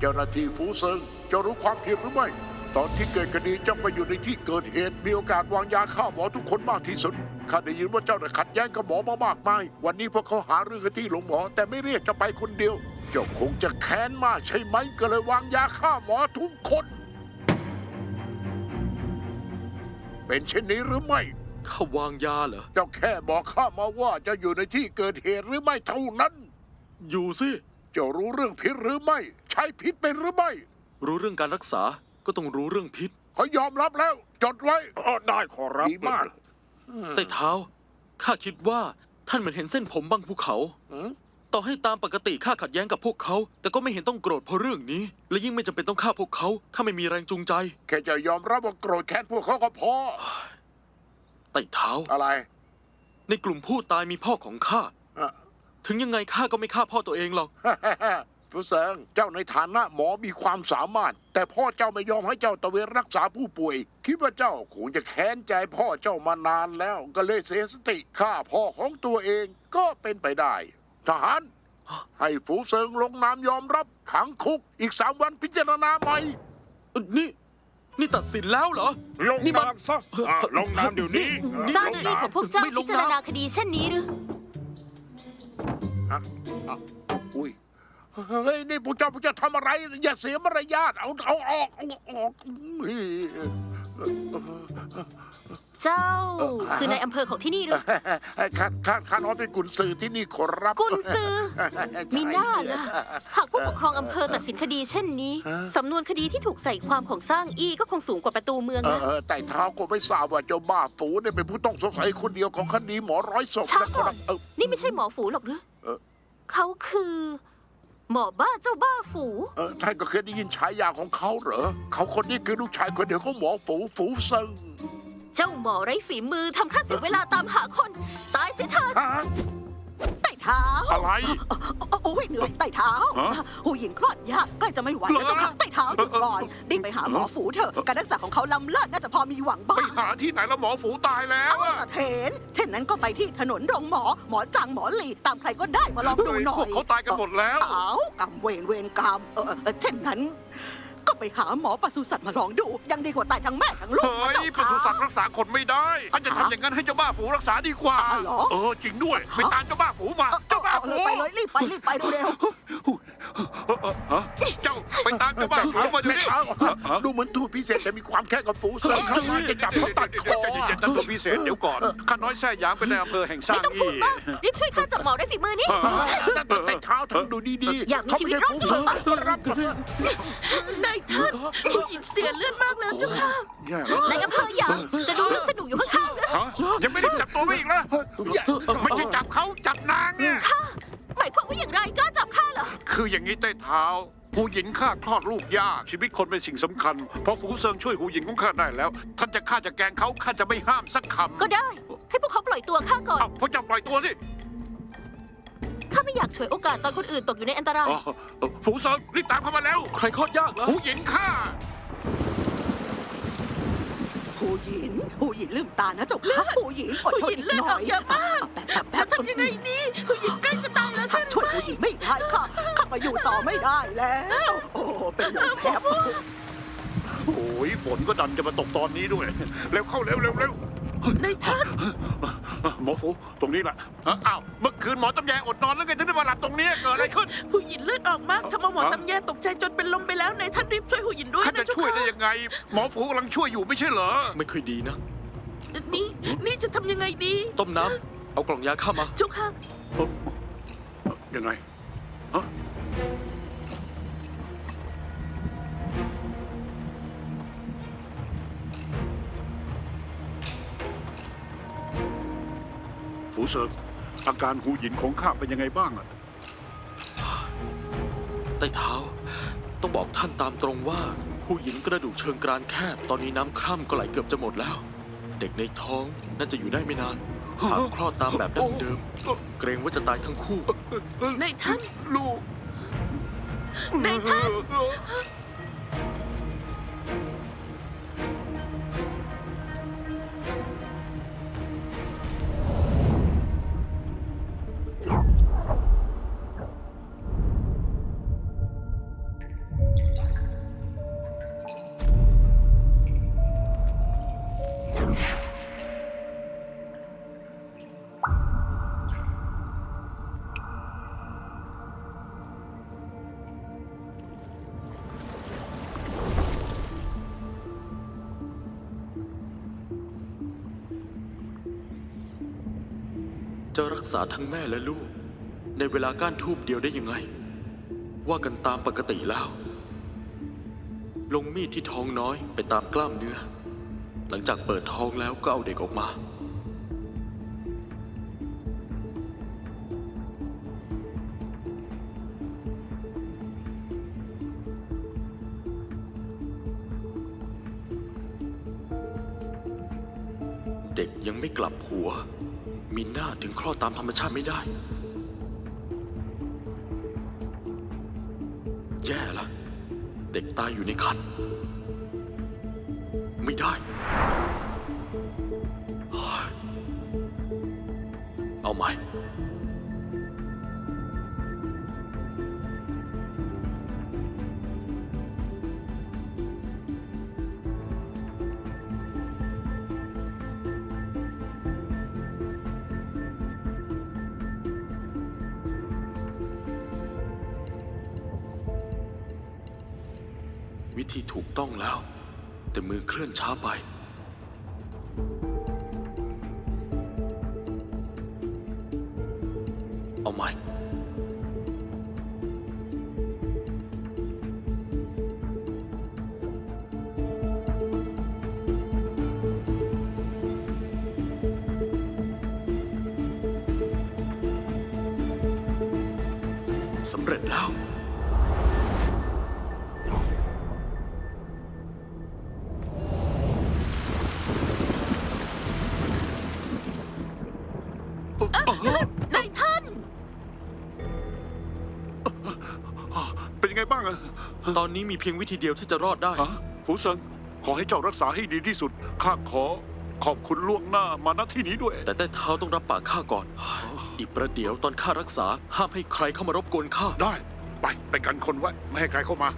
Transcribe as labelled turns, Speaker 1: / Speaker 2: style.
Speaker 1: เจ้าหน้าที่ฟูเซิงเจะรู้ความผิดหรือไม่ ตอนที่เกิดคดีเจ้าไปอยู่ในที่เกิดเหตุ มีโอกาสวางยาฆ่าหมอทุกคนมากที่สุดข้าได้ยินว่าเจ้าได้ขัดแย้งกับหมอมามากมาย วันนี้พวกเขาหาเรื่องกันที่โรงหมอ แต่ไม่เรียกเจะไปคนเดียว เจ้าคงจะแค้นมากใช่ไหมก็เลยวางยาฆ่าหมอทุกคน เป็นเช่นนี้หรือไม่
Speaker 2: ข้าวางยาเหรอ
Speaker 1: เจ้าแค่บอกข้ามาว่าจะอยู่ในที่เกิดเหตุหรือไม่เท่านั้น
Speaker 2: อยู่สิ
Speaker 1: เจ้ารู้เรื่องพิษหรือไม่ใช้พิษเป็นหรือไม่
Speaker 2: รู้เรื่องการรักษาก็ต้องรู้เรื่องพิษ
Speaker 1: เขายอมรับแล้ว จดไว้
Speaker 3: อ๋อได้ขอรับ
Speaker 1: ดีมาก
Speaker 2: แต่เท้า ข้าคิดว่าท่านเหมือนเห็นเส้นผมบางภูเขา
Speaker 1: อืม
Speaker 2: ต่อให้ตามปกติข้าขัดแย้งกับพวกเขา แต่ก็ไม่เห็นต้องโกรธเพราะเรื่องนี้ และยิ่งไม่จำเป็นต้องฆ่าพวกเขาข้าไม่มีแรงจูงใจ
Speaker 1: แค่จะยอมรับว่าโกรธแค้นพวกเขาก็พอ
Speaker 2: แต่เท้า
Speaker 1: อะไร
Speaker 2: ในกลุ่มผู้ตายมีพ่อของข้า
Speaker 1: อะ
Speaker 2: ถึงยังไงข้าก็ไม่ฆ่าพ่อตัวเองหรอก
Speaker 1: ฟูเซิงเจ้าในฐานะหมอมีความสามารถ แต่พ่อเจ้าไม่ยอมให้เจ้าตระเวนรักษาผู้ป่วย คิดว่าเจ้าคงจะแค้นใจพ่อเจ้ามานานแล้ว ก็เลยเสียสติฆ่าพ่อของตัวเองก็เป็นไปได้ ทหารให้ฟูเซิงลงนามยอมรับขังคุกอีกสามวันพิจารณาใหม่
Speaker 2: นี่ นี่ตัดสินแล้วเหรอ
Speaker 3: ลง
Speaker 2: นี่มัน
Speaker 3: น้ำซะอะลงน้ำเดี๋ยวนี้
Speaker 2: นี่
Speaker 4: เจ้าหน้าที่ของพวกเจ้า
Speaker 2: ไม่ล
Speaker 4: พิ
Speaker 2: ง
Speaker 4: จารณา
Speaker 2: น้ำ
Speaker 4: คดีเช่นนี้หรือ
Speaker 1: อะอะอุ้ย เฮ้ยนี่พวกเจ้าพวกเจ้าทำอะไร อย่าเสียมารยาทเอาเอาออกเอาออกอุ้ย
Speaker 4: เจ้า คือในายอำเภอของที่นี่หรือ
Speaker 1: ข้าข้าข้าน้อยเป็นกุนซือที่นี่ขอรับ
Speaker 4: กุนซือมีหน้าล่ะหากผู้ปกครองอำเภอตัดสินคดีเช่นนี้สำนวนคดีที่ถูกใส่ความของสร้างอี้ก็คงสูงกว่าประตูเมือง
Speaker 1: เออ
Speaker 4: นะ
Speaker 1: เออแต่เท้าก็ไม่ทราบว่าเจ้าบ้าฝูเนี่ยเป็นผู้ต้องสงสัยคนเดียวของคดีหมอร้อยศพ
Speaker 4: ช้า
Speaker 1: นะค
Speaker 4: ก่อ
Speaker 1: รั
Speaker 4: น
Speaker 1: บเออ
Speaker 4: นี่ไม่ใช่หมอฝูหรอกหรือ
Speaker 1: เออ
Speaker 4: เขาคือ หมอบ้าเจ้าบ้าฝู
Speaker 1: เออท่านก็เคยได้ยินฉายาของเขาเหรอ เขาคนนี้คือลูกชายคนเดียวของหมอฝูฝูเซิง
Speaker 4: เจ้าหมอไร้ฝีมือทำข้าเสียเวลาตามหาคน ตายเสียเถิด
Speaker 1: ฮะ
Speaker 5: ไต่ เท้า
Speaker 3: อะไร
Speaker 5: โอ้ยเหนื่อยไต่เท้า
Speaker 3: ฮะ
Speaker 5: หูหญิงคลอดยากใกล้จะไม่ไหวแล้ว
Speaker 3: เหรอ
Speaker 5: เจ้าค่ะไต่เท้าหยุดก่อนรีบไปหาหมอฝูเถอะการรักษาของเขาล้ำเลิศน่าจะพอมีหวัง
Speaker 3: ไป
Speaker 5: บ้าง
Speaker 3: หาที่ไหนแล้วหมอฝูตายแล้วอะ
Speaker 5: เห็นเช่นนั้นก็ไปที่ถนนโรงหมอหมอจางหมอหลีตามใครก็ได้มาลองดูหน่อ
Speaker 3: พวยกเขาตายกันหมดแล้ว
Speaker 5: เอากำเวรเวรกรรมเออเออเช่นนั้น ก็ไปหาหมอปศุสัตว์มาลองดู ยังดีกว่าตายทั้งแม่ทั้งลูก
Speaker 3: เฮ้
Speaker 5: นะ
Speaker 3: ย
Speaker 5: เจ้า
Speaker 3: ปศุสัตว์
Speaker 5: ค่ะ
Speaker 3: รักษาคนไม่ได้ถ้าจะทำอย่างนั้นให้เจ้าบ้าฝูรักษาดีกว่า
Speaker 5: อ้าวเหรอ
Speaker 3: เออจริงด้วยไปตามเจ้าบ้าฝูมา เจ้าบ้า
Speaker 5: เอา
Speaker 3: ฝู
Speaker 5: เลยไปเลยรีบไปรีบไปเร็ว
Speaker 3: เออเออฮะ ดู
Speaker 1: เหมือนทูตพิเศษแต่มีความแค่กับฝูเซิงข้างในจะจับเขาตัดคอ
Speaker 3: ใจเย็นๆท่านตัวพิเศษเดี๋ยวก่อนข้าน้อยแท้หยางเป็นในายอำเภอแห่งสร้าง
Speaker 4: ไม่ต้องพู
Speaker 3: อี้
Speaker 4: ดมากรีบช่วยข้าจับหมอไร้ฝีมือนี่
Speaker 1: แต่แต่เท้าทำดูดีๆ
Speaker 4: อยากมีชีวิตรอด
Speaker 1: เขาไม่ใช่ฝูเซิงรับ
Speaker 5: นายท่านผู้หญิงเสียเลือดมากแล้วเจ้าค่ะ
Speaker 1: แย่แล้ว
Speaker 4: ในายอำเภอหยางจะดูเรื่องสนุกอยู่ข้างๆหรือ
Speaker 3: ฮะยังไม่ได้จับตัวไว้อีกนะไม่ใช่จับเขาจับนางเนี่ย
Speaker 4: ข้าหมายความว่าอย่างไรกล้าจับข้าเหรอ
Speaker 3: คืออย่างนี้ใต้เท้า หูหญิงฆ่าคลอดลูกยากชีวิตคนเป็นสิ่งสำคัญพอฝูเซิงช่วยหูหญิงของข้าได้แล้ว ท่านจะฆ่าจะแกล้งเขาข้าจะไม่ห้ามสักคำ
Speaker 4: ก็ได้ ให้พวกเขาปล่อยตัวข้าก่อน
Speaker 3: เอ้าพอจับปล่อยตัวสิ
Speaker 4: ข้าไม่อยากฉวยโอกาสตอนคนอื่นตกอยู่ในอันตราย
Speaker 3: อ๋อเอ่อฝูเซิงรีบตามเข้ามาแล้ว
Speaker 2: ใครคลอดยากเหรอ
Speaker 3: หูหญิงฆ่า
Speaker 5: ผู้หญิงผู้หญิงลืมตานะเจ้าค่ะผู้หญิงอดทนอีกหน่อยเยอะมากแป๊บๆทำยังไงดีผู้หญิงใกล้จะตายแล้วใช่ช่วยผู้หญิงไม่ได้ค่ะข้าไปอยู่ต่อไม่ได้แล้ว โอ้เป็นลมแผลบ
Speaker 3: โอ้ยฝนก็ดันจะมาตกตอนนี้ด้วย เร็วเข้าเร็วเร็วเร็ว
Speaker 5: ในท่าน
Speaker 3: หมอฝูตรงนี้แหละฮะอ้าวเมื่อคืนหมอตำแยอดนอนแล้วไงถึงได้มาหลับตรงนี้เกิดอะไรขึ้น
Speaker 6: ผู้หญิงเลือดออกมากทำเอาหมอ
Speaker 3: ฮะ
Speaker 6: ตำแยตกใจจนเป็นลมไปแล้วในายท่านรีบช่วยผู้หญิงด้วย
Speaker 3: ข้าจะ
Speaker 6: นะเจ้า
Speaker 3: ช่วยได้
Speaker 6: ค่ะ
Speaker 3: ยังไง หมอฝูกำลังช่วยอยู่ไม่ใช่เหรอ
Speaker 2: ไม่ค่อยดีนะ
Speaker 6: นี่ นี่จะทำยังไงดี
Speaker 2: ต้มน้ำเอากล่องยาข้ามา
Speaker 6: เจ้าค่ะ
Speaker 3: ยังไงฮะ ฝูเซิงอาการหูหยินของข้าเป็นยังไงบ้างอะ
Speaker 2: ใต้เท้า ต้องบอกท่านตามตรงว่าผู้หญิงกระดูกเชิงกรานแคบ ตอนนี้น้ำคร่ำก็ไหลเกือบจะหมดแล้ว เด็กในท้องน่าจะอยู่ได้ไม่นานหากคลอดตามแบบดั้งเดิม เกรงว่าจะตายทั้งคู่
Speaker 6: ในายท่าน
Speaker 3: ลูก
Speaker 6: ในายท่าน
Speaker 2: จะรักษาทั้งแม่และลูก ในเวลาก้านทูบเดียวได้ยังไง ว่ากันตามปกติแล้ว ลงมีดที่ท้องน้อยไปตามกล้ามเนื้อ หลังจากเปิดท้องแล้วก็เอาเด็กออกมา เด็กยังไม่กลับหัว มีหน้าถึงคลอดตามธรรมชาติไม่ได้ แย่ละ เด็กตายอยู่ในคัน ไม่ได้เฮ้ยเอาใหม่ วิธีถูกต้องแล้ว แต่มือเคลื่อนช้าไป เอาใหม่สำเร็จแล้ว
Speaker 6: นายท่าน
Speaker 3: เป็นยังไงบ้างอะ
Speaker 2: ตอนนี้มีเพียงวิธีเดียวที่จะรอดได้
Speaker 3: ฮะฟูเซิงขอให้เจ้ารักษาให้ดีที่สุด ข้าขอขอบคุณล่วงหน้ามาณที่นี้ด้วย
Speaker 2: แต่ใต้เท้าต้องรับปากข้าก่อน อีกประเดี๋ยวตอนข้ารักษา ห้ามให้ใครเข้ามารบกวนข้า
Speaker 3: ได้ ไปไปกันคนไว้ ไม่ให้ใครเข้ามา